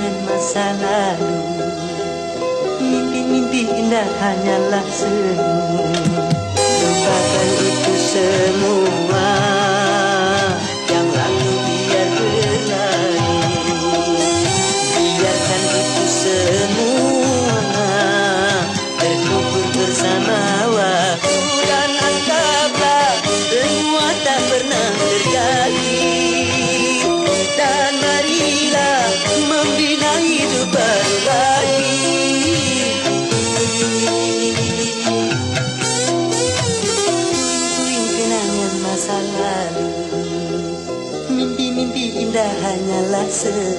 kenangan masa lalu Mimpi-mimpi indah hanyalah semu hidup baru lagi Puing kenangan masa lalu. Mimpi-mimpi indah hanyalah semu